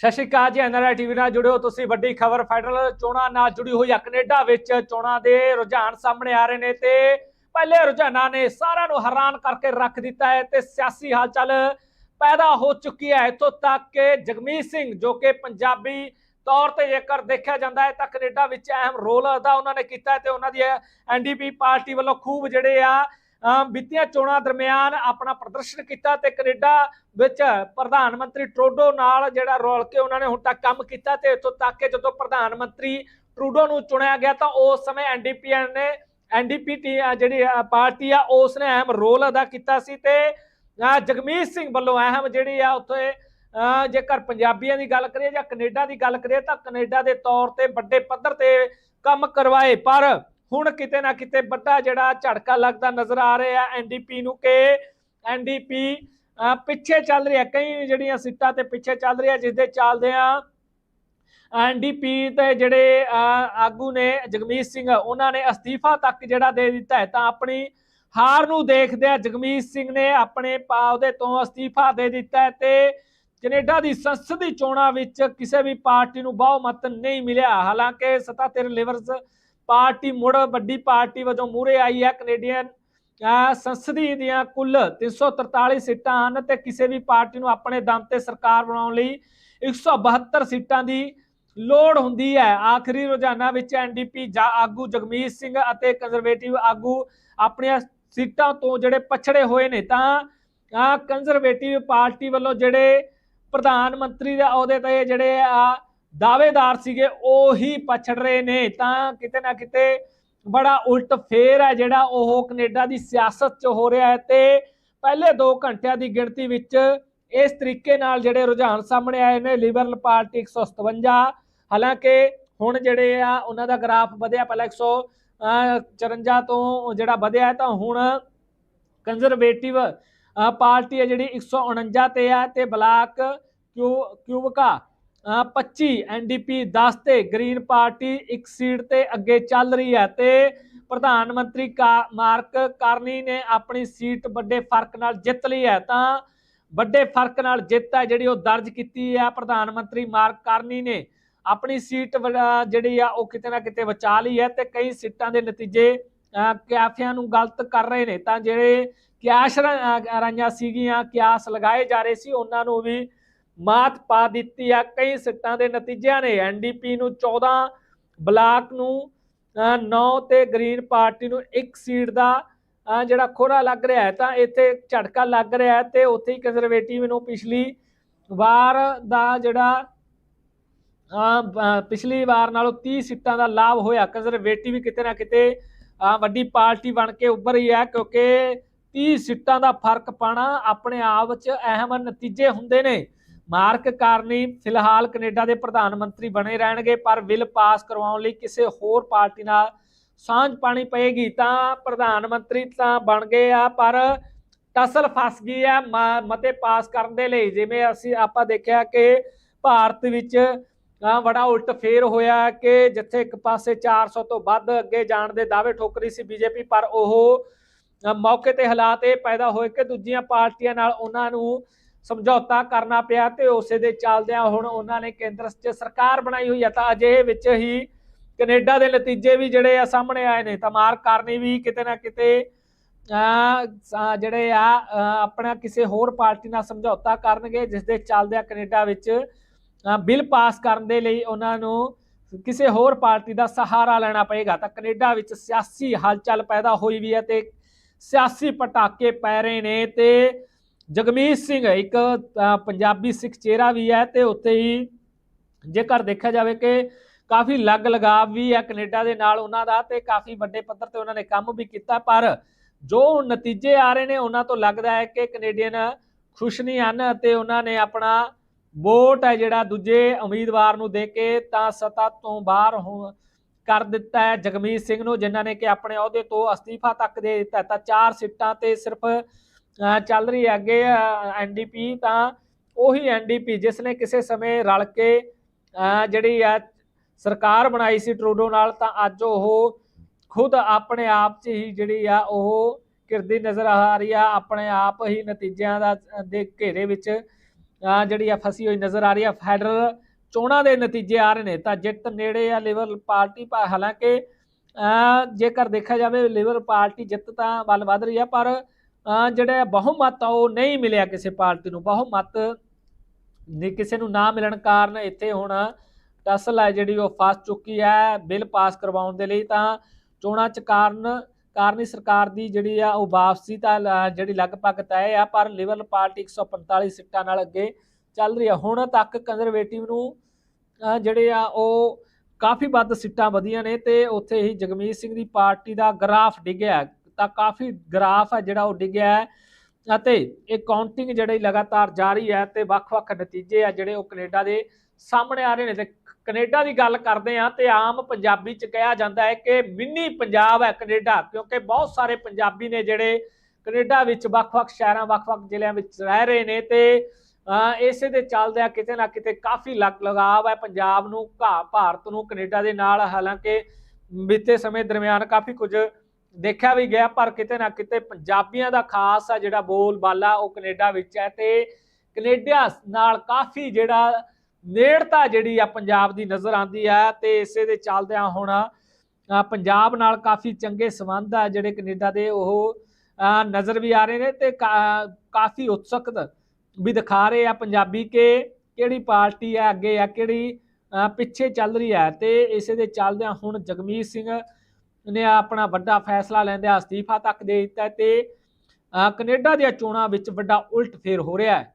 ਸਤਿ ਸ਼੍ਰੀ ਅਕਾਲ ਜੀ NRI TV ਨਾਲ ਜੁੜਿਓ ਤੁਸੀਂ। ਵੱਡੀ ਖਬਰ ਫੈਡਰਲ ਚੋਣਾਂ ਨਾਲ ਜੁੜੀ ਹੋਈ ਆ, ਕੈਨੇਡਾ ਵਿੱਚ ਚੋਣਾਂ ਦੇ ਰੁਝਾਨ ਸਾਹਮਣੇ ਆ ਰਹੇ ਨੇ ਤੇ ਪਹਿਲੇ ਰੁਝਾਨਾਂ ਨੇ ਸਾਰਿਆਂ ਨੂੰ ਹੈਰਾਨ ਕਰਕੇ ਰੱਖ ਦਿੱਤਾ ਹੈ ਤੇ ਸਿਆਸੀ ਹਲਚਲ ਪੈਦਾ ਹੋ ਚੁੱਕੀ ਹੈ। ਇੱਥੋਂ ਤੱਕ ਕਿ ਜਗਮੀਤ ਸਿੰਘ, ਜੋ ਕਿ ਪੰਜਾਬੀ ਤੌਰ ਤੇ ਜੇਕਰ ਦੇਖਿਆ ਜਾਂਦਾ ਹੈ ਤਾਂ ਕੈਨੇਡਾ ਵਿੱਚ ਅਹਿਮ ਰੋਲ ਅਦਾ ਉਹਨਾਂ ਨੇ ਕੀਤਾ ਹੈ ਤੇ ਉਹਨਾਂ ਦੀ ਐਨਡੀਪੀ ਪਾਰਟੀ ਵੱਲੋਂ ਖੂਬ ਜਿਹੜੇ ਆ ਅਮ ਵਿੱਤੀਆਂ ਚੋਣਾਂ ਦਰਮਿਆਨ ਆਪਣਾ ਪ੍ਰਦਰਸ਼ਨ ਕੀਤਾ ਤੇ ਕੈਨੇਡਾ ਵਿੱਚ ਪ੍ਰਧਾਨ ਮੰਤਰੀ ਟਰੂਡੋ ਨਾਲ ਜਿਹੜਾ ਰੋਲ ਕੇ ਉਹਨਾਂ ਨੇ ਹੁਣ ਤੱਕ ਕੰਮ ਕੀਤਾ ਤੇ ਇੱਥੋਂ ਤੱਕ ਕਿ ਜਦੋਂ ਪ੍ਰਧਾਨ ਮੰਤਰੀ ਟਰੂਡੋ ਨੂੰ ਚੁਣਿਆ ਗਿਆ ਤਾਂ ਉਸ ਸਮੇਂ ਐਨਡੀਪੀਐਨ ਨੇ ਐਨਡੀਪੀ ਜਿਹੜੀ ਪਾਰਟੀ ਆ, ਉਸ ਨੇ ਅਹਿਮ ਰੋਲ ਅਦਾ ਕੀਤਾ ਸੀ ਤੇ ਜਗਮੀਤ ਸਿੰਘ ਵੱਲੋਂ ਅਹਿਮ ਜਿਹੜੀ ਆ ਉੱਥੇ ਜੇਕਰ ਪੰਜਾਬੀਆਂ ਦੀ ਗੱਲ ਕਰੀਏ ਜਾਂ ਕੈਨੇਡਾ ਦੀ ਗੱਲ ਕਰੀਏ ਤਾਂ ਕੈਨੇਡਾ ਦੇ ਤੌਰ ਤੇ ਵੱਡੇ ਪੱਧਰ ਤੇ ਕੰਮ ਕਰਵਾਏ ਪਰ ਹੁਣ ਕਿਤੇ ਨਾ ਕਿਤੇ ਵੱਡਾ ਜਿਹੜਾ ਝਟਕਾ ਲੱਗਦਾ ਨਜ਼ਰ ਆ ਰਿਹਾ ਐਨਡੀਪੀ ਨੂੰ ਕਿ ਐਨਡੀਪੀ ਪਿੱਛੇ ਚੱਲ ਰਿਹਾ, ਕਈ ਜਿਹੜੀਆਂ ਸੀਟਾਂ ਤੇ ਪਿੱਛੇ ਚੱਲ ਰਿਹਾ ਹੈ ਜਿਸ ਦੇ ਚੱਲਦੇ ਆ ਐਨਡੀਪੀ ਦੇ ਜਿਹੜੇ ਆਗੂ ਨੇ ਜਗਮੀਤ ਸਿੰਘ, ਉਹਨਾਂ ਨੇ ਅਸਤੀਫਾ ਤੱਕ ਜਿਹੜਾ ਦੇ ਦਿੱਤਾ ਹੈ, ਤਾਂ ਆਪਣੀ ਹਾਰ ਨੂੰ ਦੇਖਦੇ ਆ ਜਗਮੀਤ ਸਿੰਘ ਨੇ ਆਪਣੇ ਉਹਦੇ ਤੋਂ ਅਸਤੀਫਾ ਦੇ ਦਿੱਤਾ ਹੈ ਤੇ ਕੈਨੇਡਾ ਦੀ ਸੰਸਦੀ ਚੋਣਾਂ ਵਿੱਚ ਕਿਸੇ ਵੀ ਪਾਰਟੀ ਨੂੰ ਬਹੁਮਤ ਨਹੀਂ ਮਿਲਿਆ। ਹਾਲਾਂਕਿ ਸੱਤਾਧਿਰ ਲਿਵਰਸ ਪਾਰਟੀ ਮੁੜ ਵੱਡੀ ਪਾਰਟੀ ਵਜੋਂ ਮੂਹਰੇ ਆਈ ਹੈ ਕੈਨੇਡੀਅਨ ਸੰਸਦੀ ਦੀਆਂ ਕੁੱਲ 343 ਸੀਟਾਂ ਹਨ ਤੇ ਕਿਸੇ ਵੀ ਪਾਰਟੀ ਨੂੰ ਆਪਣੇ ਦਮ ਤੇ ਸਰਕਾਰ ਬਣਾਉਣ ਲਈ 172 ਸੀਟਾਂ ਦੀ ਲੋੜ ਹੁੰਦੀ ਹੈ। ਆਖਰੀ ਰੋਜ਼ਾਨਾ ਵਿੱਚ ਐਨਡੀਪੀ ਜਾਂ ਆਗੂ ਜਗਮੀਤ ਸਿੰਘ ਅਤੇ ਕੰਜ਼ਰਵੇਟਿਵ ਆਗੂ ਆਪਣੀਆਂ ਸੀਟਾਂ ਤੋਂ ਜਿਹੜੇ ਪਛੜੇ ਹੋਏ ਨੇ ਤਾਂ ਕੰਜ਼ਰਵੇਟਿਵ ਪਾਰਟੀ ਵੱਲੋਂ ਜਿਹੜੇ ਪ੍ਰਧਾਨ ਮੰਤਰੀ ਦੇ ਅਹੁਦੇ ਤੇ ਜਿਹੜੇ ਆ ਦਾਅਵੇਦਾਰ ਸੀਗੇ, ਉਹੀ ਪਛੜ ਰਹੇ ਨੇ। ਤਾਂ ਕਿਤੇ ਨਾ ਕਿਤੇ ਬੜਾ ਉਲਟ ਫੇਰ ਹੈ ਜਿਹੜਾ ਉਹ ਕੈਨੇਡਾ ਦੀ ਸਿਆਸਤ 'ਚ ਹੋ ਰਿਹਾ ਹੈ ਤੇ ਪਹਿਲੇ 2 ਘੰਟਿਆਂ ਦੀ ਗਿਣਤੀ ਵਿੱਚ ਇਸ ਤਰੀਕੇ ਨਾਲ ਜਿਹੜੇ ਰੁਝਾਨ ਸਾਹਮਣੇ ਆਏ ਨੇ, ਲਿਬਰਲ ਪਾਰਟੀ 157 ਹਾਲਾਂਕਿ ਹੁਣ ਜਿਹੜੇ ਆ, ਉਹਨਾਂ ਦਾ ਗ੍ਰਾਫ ਵਧਿਆ, ਪਹਿਲਾਂ 154 ਤੋਂ ਜਿਹੜਾ ਵਧਿਆ ਤਾਂ ਹੁਣ ਕੰਜ਼ਰਵੇਟਿਵ ਪਾਰਟੀ ਹੈ ਜਿਹੜੀ 149 ਤੇ ਹੈ ਤੇ ਬਲਾਕ ਕਿਊ, ਕਿਊਬਕਾ 25 ਐਨਡੀਪੀ 10 ਤੇ ਗ੍ਰੀਨ ਪਾਰਟੀ ਇੱਕ ਸੀਟ ਤੇ ਅੱਗੇ ਚੱਲ ਰਹੀ ਹੈ ਤੇ ਪ੍ਰਧਾਨ ਮੰਤਰੀ ਕਾ- ਮਾਰਕ ਕਾਰਨੀ ਨੇ ਆਪਣੀ ਸੀਟ ਵੱਡੇ ਫ਼ਰਕ ਨਾਲ ਜਿੱਤ ਲਈ ਹੈ ਤਾਂ ਵੱਡੇ ਫ਼ਰਕ ਨਾਲ ਜਿੱਤ ਹੈ ਜਿਹੜੀ ਉਹ ਦਰਜ ਕੀਤੀ ਹੈ। ਪ੍ਰਧਾਨ ਮੰਤਰੀ ਮਾਰਕ ਕਾਰਨੀ ਨੇ ਆਪਣੀ ਸੀਟ ਜਿਹੜੀ ਆ ਉਹ ਕਿਤੇ ਨਾ ਕਿਤੇ ਬਚਾ ਲਈ ਹੈ ਤੇ ਕਈ ਸੀਟਾਂ ਦੇ ਨਤੀਜੇ ਕਿਆਫਿਆਂ ਨੂੰ ਗਲਤ ਕਰ ਰਹੇ ਨੇ। ਤਾਂ ਜਿਹੜੇ ਕਿਆਸ ਰਾਈਆਂ ਸੀਗੀਆਂ ਕਿਆਸ ਲਗਾਏ ਜਾ ਰਹੇ ਸੀ, ਉਹਨਾਂ ਨੂੰ ਵੀ ਮਾਤ ਪਾ ਦਿੱਤੀ ਆ, ਕਈ ਸੀਟਾਂ ਦੇ ਨਤੀਜਿਆਂ ਨੇ। ਐਨਡੀਪੀ ਨੂੰ 14 ਬਲਾਕ ਨੂੰ 9 ਤੇ ਗ੍ਰੀਨ ਪਾਰਟੀ ਨੂੰ ਇੱਕ ਸੀਟ ਦਾ ਜਿਹੜਾ ਖੋਰਾ ਲੱਗ ਰਿਹਾ ਹੈ, ਤਾਂ ਇੱਥੇ ਝਟਕਾ ਲੱਗ ਰਿਹਾ ਹੈ ਤੇ ਉੱਥੇ ਹੀ ਕੰਜ਼ਰਵੇਟਿਵ ਨੂੰ ਪਿਛਲੀ ਵਾਰ ਦਾ ਜਿਹੜਾ ਪਿਛਲੀ ਵਾਰ ਨਾਲੋਂ 30 ਸੀਟਾਂ ਦਾ ਲਾਭ ਹੋਇਆ। ਕੰਜ਼ਰਵੇਟਿਵ ਵੀ ਕਿਤੇ ਨਾ ਕਿਤੇ ਵੱਡੀ ਪਾਰਟੀ ਬਣ ਕੇ ਉੱਭਰ ਰਹੀ ਹੈ, ਕਿਉਂਕਿ 30 ਸੀਟਾਂ ਦਾ ਫ਼ਰਕ ਪਾਣਾ ਆਪਣੇ ਆਪ ਵਿੱਚ ਅਹਿਮ ਨਤੀਜੇ ਹੁੰਦੇ ਨੇ। ਮਾਰਕ ਕਾਰਨੀ ਫਿਲਹਾਲ ਕੈਨੇਡਾ ਦੇ ਪ੍ਰਧਾਨ ਮੰਤਰੀ ਬਣੇ ਰਹਿਣਗੇ ਪਰ ਬਿੱਲ ਪਾਸ ਕਰਵਾਉਣ ਲਈ ਕਿਸੇ ਹੋਰ ਪਾਰਟੀ ਨਾਲ ਸਾਂਝ ਪਾਣੀ ਪਏਗੀ ਤਾਂ ਪ੍ਰਧਾਨ ਮੰਤਰੀ ਤਾਂ ਬਣ ਗਏ ਆ ਪਰ ਟਸਲ ਫਸ ਗਈ ਆ ਮਤੇ ਪਾਸ ਕਰਨ ਦੇ ਲਈ। ਜਿਵੇਂ ਅਸੀਂ ਆਪਾਂ ਦੇਖਿਆ ਕਿ ਭਾਰਤ ਵਿੱਚ ਅ, ਬੜਾ ਉਲਟ ਫੇਰ ਹੋਇਆ ਕਿ ਜਿੱਥੇ ਇੱਕ ਪਾਸੇ 400 ਤੋਂ ਵੱਧ ਅੱਗੇ ਜਾਣ ਦੇ ਦਾਅਵੇ ਠੋਕ ਰਹੀ ਸੀ ਬੀਜੇਪੀ ਪਰ ਉਹ ਮੌਕੇ ਤੇ ਹਾਲਾਤ ਇਹ ਪੈਦਾ ਹੋਏ ਕਿ ਦੂਜੀਆਂ ਪਾਰਟੀਆਂ ਨਾਲ ਉਹਨਾਂ ਨੂੰ ਸਮਝੌਤਾ ਕਰਨਾ ਪਿਆ ਤੇ ਉਸੇ ਦੇ ਚੱਲਦਿਆਂ ਹੁਣ ਉਹਨਾਂ ਨੇ ਕੇਂਦਰ 'ਚ ਸਰਕਾਰ ਬਣਾਈ ਹੋਈ ਹੈ ਤਾਂ ਅਜੇ ਵਿੱਚ ਹੀ ਕੈਨੇਡਾ ਦੇ ਨਤੀਜੇ ਵੀ ਜਿਹੜੇ ਆ ਸਾਹਮਣੇ ਆਏ ਨੇ। ਤਾਂ ਕਰਨੀ ਵੀ ਕਿਤੇ ਨਾ ਕਿਤੇ ਜਿਹੜੇ ਆ ਆਪਣਾ ਕਿਸੇ ਹੋਰ ਪਾਰਟੀ ਨਾਲ ਸਮਝੌਤਾ ਕਰਨਗੇ, ਜਿਸ ਦੇ ਚੱਲਦਿਆਂ ਕੈਨੇਡਾ ਵਿੱਚ ਬਿੱਲ ਪਾਸ ਕਰਨ ਦੇ ਲਈ ਉਹਨਾਂ ਨੂੰ ਕਿਸੇ ਹੋਰ ਪਾਰਟੀ ਦਾ ਸਹਾਰਾ ਲੈਣਾ ਪਏਗਾ। ਤਾਂ ਕੈਨੇਡਾ ਵਿੱਚ ਸਿਆਸੀ ਹਲਚਲ ਪੈਦਾ ਹੋਈ ਵੀ ਹੈ ਤੇ ਸਿਆਸੀ ਪਟਾਕੇ ਪੈ ਰਹੇ ਨੇ ਤੇ ਜਗਮੀਤ ਸਿੰਘ ਇੱਕ ਪੰਜਾਬੀ ਸਿੱਖ ਚਿਹਰਾ ਵੀ ਹੈ ਤੇ ਉੱਥੇ ਹੀ ਜੇਕਰ ਦੇਖਿਆ ਜਾਵੇ ਕਿ ਕਾਫੀ ਲੱਗ ਲਗਾਵ ਵੀ ਹੈ ਕੈਨੇਡਾ ਦੇ ਨਾਲ ਉਹਨਾਂ ਦਾ ਤੇ ਕਾਫੀ ਵੱਡੇ ਪੱਧਰ ਤੇ ਉਹਨਾਂ ਨੇ ਕੰਮ ਵੀ ਕੀਤਾ, ਪਰ ਜੋ ਨਤੀਜੇ ਆ ਰਹੇ ਨੇ ਉਹਨਾਂ ਤੋਂ ਲੱਗਦਾ ਹੈ ਕਿ ਕੈਨੇਡੀਅਨ ਖੁਸ਼ ਨਹੀਂ ਹਨ ਅਤੇ ਉਹਨਾਂ ਨੇ ਆਪਣਾ ਵੋਟ ਹੈ ਜਿਹੜਾ ਦੂਜੇ ਉਮੀਦਵਾਰ ਨੂੰ ਦੇ ਕੇ ਤਾਂ ਸੱਤਾ ਤੋਂ ਬਾਹਰ ਹੋ ਕਰ ਦਿੱਤਾ ਹੈ ਜਗਮੀਤ ਸਿੰਘ ਨੂੰ, ਜਿਨ੍ਹਾਂ ਨੇ ਕਿ ਆਪਣੇ ਅਹੁਦੇ ਤੋਂ ਅਸਤੀਫਾ ਤੱਕ ਦੇ ਦਿੱਤਾ ਤਾਂ ਚਾਰ ਸੀਟਾਂ ਤੇ ਸਿਰਫ ਚੱਲ ਰਹੀ ਹੈ ਅੱਗੇ ਐਨਡੀਪੀ ਤਾਂ ਉਹੀ ਐਨਡੀਪੀ ਜਿਸ ਨੇ ਕਿਸੇ ਸਮੇਂ ਰਲ ਕੇ ਜਿਹੜੀ ਆ ਸਰਕਾਰ ਬਣਾਈ ਸੀ ਟਰੂਡੋ ਨਾਲ, ਤਾਂ ਅੱਜ ਉਹ ਖੁਦ ਆਪਣੇ ਆਪ 'ਚ ਹੀ ਜਿਹੜੀ ਆ ਉਹ ਕਿਰਦੀ ਨਜ਼ਰ ਆ ਰਹੀ ਆ, ਆਪਣੇ ਆਪ ਹੀ ਨਤੀਜਿਆਂ ਦਾ ਦੇ ਘੇਰੇ ਵਿੱਚ ਜਿਹੜੀ ਆ ਫਸੀ ਹੋਈ ਨਜ਼ਰ ਆ ਰਹੀ ਆ। ਫੈਡਰਲ ਚੋਣਾਂ ਦੇ ਨਤੀਜੇ ਆ ਰਹੇ ਨੇ, ਤਾਂ ਜਿੱਤ ਨੇੜੇ ਆ ਲਿਬਰਲ ਪਾਰਟੀ ਪਰ ਹਾਲਾਂਕਿ ਜੇਕਰ ਦੇਖਿਆ ਜਾਵੇ, ਲਿਬਰਲ ਪਾਰਟੀ ਜਿੱਤ ਤਾਂ ਵੱਲ ਵੱਧ ਰਹੀ ਆ, ਪਰ ਜਿਹੜਾ ਬਹੁਮਤ ਆ, ਉਹ ਨਹੀਂ ਮਿਲਿਆ ਕਿਸੇ ਪਾਰਟੀ ਨੂੰ। ਬਹੁਮਤ ਕਿਸੇ ਨੂੰ ਨਾ ਮਿਲਣ ਕਾਰਨ ਇੱਥੇ ਹੁਣ ਟਸਲ ਹੈ ਜਿਹੜੀ ਉਹ ਫਸ ਚੁੱਕੀ ਹੈ ਬਿੱਲ ਪਾਸ ਕਰਵਾਉਣ ਦੇ ਲਈ। ਤਾਂ ਚੋਣਾਂ ਚ ਕਾਰਨ, ਕਾਰਨੀ ਸਰਕਾਰ ਦੀ ਜਿਹੜੀ ਆ, ਉਹ ਵਾਪਸੀ ਤਾਂ ਲ- ਜਿਹੜੀ ਲਗਭਗ ਤੈਅ ਆ, ਪਰ ਲਿਬਰਲ ਪਾਰਟੀ 145 ਸੀਟਾਂ ਨਾਲ ਅੱਗੇ ਚੱਲ ਰਹੀ ਆ। ਹੁਣ ਤੱਕ ਕੰਜ਼ਰਵੇਟਿਵ ਨੂੰ ਜਿਹੜੇ ਆ, ਉਹ ਕਾਫੀ ਵੱਧ ਸੀਟਾਂ ਵਧੀਆਂ ਨੇ ਤੇ ਉੱਥੇ ਹੀ ਜਗਮੀਤ ਸਿੰਘ ਦੀ ਪਾਰਟੀ ਦਾ ਗ੍ਰਾਫ ਡਿੱਗਿਆ। ਤਾਂ ਕਾਫੀ ਗ੍ਰਾਫ ਹੈ ਜਿਹੜਾ ਉਹ ਡਿੱਗਿਆ ਹੈ। ਅਤੇ ਇਹ ਕਾਊਂਟਿੰਗ ਜਿਹੜੀ ਲਗਾਤਾਰ ਜਾਰੀ ਹੈ ਤੇ ਵੱਖ-ਵੱਖ ਨਤੀਜੇ ਆ ਜਿਹੜੇ ਉਹ ਕੈਨੇਡਾ ਦੇ ਸਾਹਮਣੇ ਆ ਰਹੇ ਨੇ। ਤੇ ਕੈਨੇਡਾ ਦੀ ਗੱਲ ਕਰਦੇ ਆ ਤੇ ਆਮ ਪੰਜਾਬੀ ਚ ਕਿਹਾ ਜਾਂਦਾ ਹੈ ਕਿ ਮਿੰਨੀ ਪੰਜਾਬ ਹੈ ਕੈਨੇਡਾ, ਕਿਉਂਕਿ ਬਹੁਤ ਸਾਰੇ ਪੰਜਾਬੀ ਨੇ ਜਿਹੜੇ ਕੈਨੇਡਾ ਵਿੱਚ ਵੱਖ-ਵੱਖ ਸ਼ਹਿਰਾਂ, ਵੱਖ-ਵੱਖ ਜ਼ਿਲ੍ਹਿਆਂ ਵਿੱਚ ਰਹਿ ਰਹੇ ਨੇ ਤੇ ਅਹ ਇਸੇ ਦੇ ਚੱਲਦਿਆਂ ਕਿਤੇ ਨਾ ਕਿਤੇ ਕਾਫੀ ਲੱਗ ਲਗਾਵ ਹੈ ਪੰਜਾਬ ਨੂੰ ਘਾ ਭਾਰਤ ਨੂੰ ਕੈਨੇਡਾ ਦੇ ਨਾਲ। ਹਾਲਾਂਕਿ ਬੀਤੇ ਸਮੇਂ ਦਰਮਿਆਨ ਕਾਫੀ ਕੁਝ ਦੇਖਿਆ ਵੀ ਗਿਆ, ਪਰ ਕਿਤੇ ਨਾ ਕਿਤੇ ਪੰਜਾਬੀਆਂ ਦਾ ਖਾਸ ਆ ਜਿਹੜਾ ਬੋਲਬਾਲਾ ਉਹ ਕੈਨੇਡਾ ਵਿੱਚ ਹੈ ਤੇ ਕੈਨੇਡਾ ਨਾਲ ਕਾਫੀ ਜਿਹੜਾ ਨੇੜਤਾ ਜਿਹੜੀ ਆ ਪੰਜਾਬ ਦੀ ਨਜ਼ਰ ਆਉਂਦੀ ਹੈ ਤੇ ਇਸੇ ਦੇ ਚੱਲਦਿਆਂ ਹੁਣ ਪੰਜਾਬ ਨਾਲ ਕਾਫੀ ਚੰਗੇ ਸੰਬੰਧ ਆ ਜਿਹੜੇ ਕੈਨੇਡਾ ਦੇ, ਉਹ ਨਜ਼ਰ ਵੀ ਆ ਰਹੇ ਨੇ ਤੇ ਕਾ- ਕਾਫੀ ਉਤਸੁਕਤ ਵੀ ਦਿਖਾ ਰਹੇ ਆ ਪੰਜਾਬੀ ਕਿ ਕਿਹੜੀ ਪਾਰਟੀ ਹੈ ਅੱਗੇ ਆ, ਕਿਹੜੀ ਪਿੱਛੇ ਚੱਲ ਰਹੀ ਹੈ ਤੇ ਇਸੇ ਦੇ ਚੱਲਦਿਆਂ ਹੁਣ ਜਗਮੀਤ ਸਿੰਘ ਨੇ ਆਪਣਾ ਵੱਡਾ ਫੈਸਲਾ ਲੈਂਦਿਆਂ ਅਸਤੀਫਾ ਤੱਕ ਦੇ ਦਿੱਤਾ ਤੇ ਅ, ਕੈਨੇਡਾ ਦੀਆਂ ਚੋਣਾਂ ਵਿੱਚ ਵੱਡਾ ਉਲਟ ਫੇਰ ਹੋ ਰਿਹਾ ਹੈ।